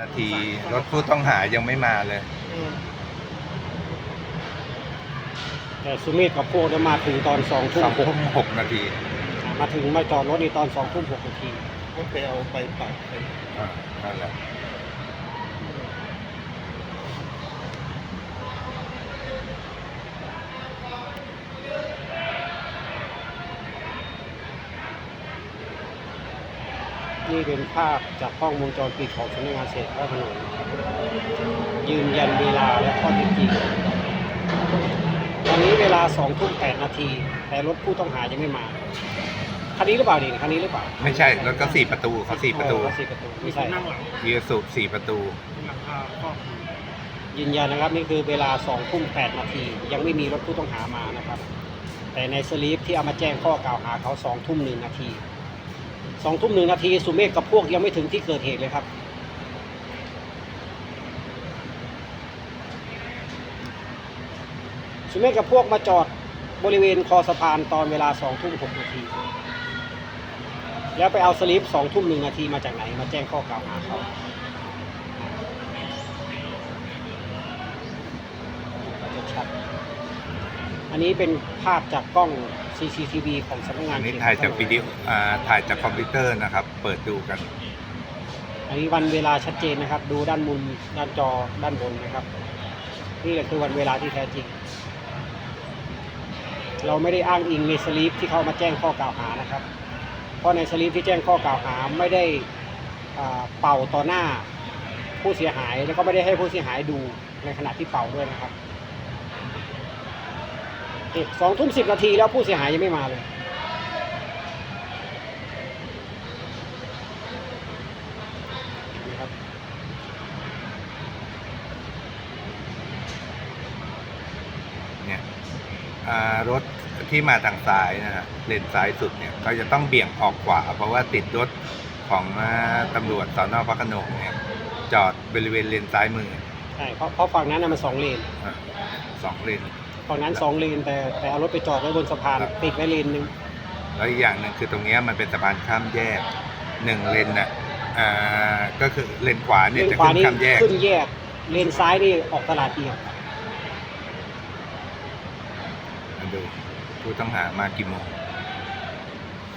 นาทีรถผู้ต้องหายังไม่มาเลย แต่สุเมธกับพวกเนี่ยมาถึงตอนสองทุ่สมองหกทุ่มหกนาทีมาถึงมาจอดรถในตอนสองทุ่มหกนาทีก็ไปเอาไปปักไปอ่านั่นแหละ นี่เป็นภาพจากกล้องวงจรปิดของสำนักงานเศรษฐกิจถนนยืนยันเวลาและข้อเท็จจริงตอนนี้เวลาสองทุ่มแปดนาที แต่รถผู้ต้องหายังไม่มาคันนี้หรือเปล่าดิคันนี้หรือเปล่าไม่ใช่รถก็สี่ประตูเขาสี่ประตูเออสี่ประตูไม่ใช่นั่งหลังยีสุสี่ประตูหลังคาครอบยืนยันนะครับนี่คือเวลาสองทุ่มแปดนาที ยังไม่มีรถผู้ต้องหามานะครับ แต่ในสลีปที่เอามาแจ้งข้อกล่าวหาเขาสองทุ่มหนึ่งนาที สองทุ่มหนึ่งนาทีสุเมฆกับพวกยังไม่ถึงที่เกิดเหตุเลยครับ สุเมฆกับพวกมาจอดบริเวณคอสะพานตอนเวลาสองทุ่มหกนาที แล้วไปเอาสลิปสองทุ่มหนึ่งนาทีมาจากไหน มาแจ้งข้อกล่าวหาเขาชัด อันนี้เป็นภาพจากกล้อง CCTV ของสำนักงาอันนนี้เขตถ่ายจากพระโขนงวิดีโออ่าถ่ายจากคอมพิวเตอร์นะครับ เปิดดูกัน อันนี้วันเวลาชัดเจนนะครับ ดูด้านมุมด้านจอด้านบนนะครับ นี่แหละคือวันเวลาที่แท้จริง เราไม่ได้อ้างอิงในสลิปที่เขามาแจ้งข้อกล่าวหานะครับ เพราะในสลิปที่แจ้งข้อกล่าวหาไม่ได้อ่าเป่าต่อหน้าผู้เสียหายแล้วก็ไม่ได้ให้ผู้เสียหายดูในขณะที่เป่าด้วยนะครับ สองทุ่มสิบนาทีแล้วผู้เสียหายยังไม่มาเลยนะครับเนี่ยอ่ารถที่มาทางซ้ายนะฮะเลนซ้ายสุดเนี่ยก็จะต้องเบี่ยงออกขวา เพราะว่าติดรถของอ่าตำรวจสอนอพระโขนงเนี่ยจอดบริเวณเลนซ้ายมือใช่เพราะเพราะฝั่งนั้นน่ะมันสองเลน อะสองเลน ฝั่งนั้นสองเลนแต่แต่เอารถไปจอดไว้บนสะพานครับติดไว้เลนหนึ่งแล้วอีกอย่างหนึ่งคือตรงเนี้ยมันเป็นสะพานข้ามแยกหนึ่งเลนน่ะอ่าก็คือเลนขวาเลเนี่ยนจะขวาขึ้นนี่ข้ามแยก ขึ้นแยก เลนซ้ายนี่ออกตลาดเอียงมาดูผู้ต้องหามากี่โมง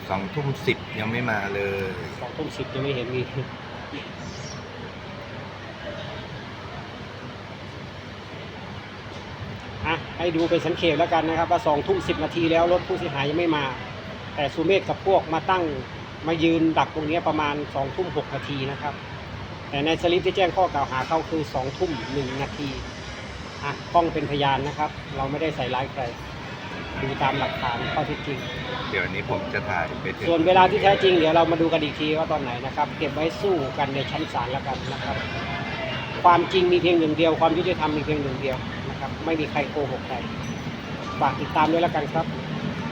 สองทุ่มสิบยังไม่มาเลยสองทุ่มสิบยังไม่เห็นมีอะ ให้ดูเป็นสังเกตแล้วกันนะครับ ว่าสองทุ่มสิบนาทีแล้วรถผู้เสียหายยังไม่มา แต่สุเมธกับพวกมาตั้งมายืนดักตรงเนี้ยประมาณสองทุ่มหกนาทีนะครับ แต่ในสลิปที่แจ้งข้อกล่าวหาเขาคือสองทุ่มหนึ่งนาทีอะกล้องเป็นพยานนะครับ เราไม่ได้ใส่ร้ายใครดูตามหลักฐานข้อเท็จจริง เดี๋ยวนี้ผมจะถ่ายไปถึงส่วนเวลาที่แท้จริงเดี๋ยวเรามาดูกันอีกทีว่าตอนไหนนะครับ เก็บไว้สู้กันในชั้นศาลแล้วกันนะครับ ความจริงมีเพียงหนึ่งเดียว ความยุติธรรมมีเพียงหนึ่งเดียวนะครับ ไม่มีใครโกหกใคร ฝากติดตามด้วยแล้วกันครับ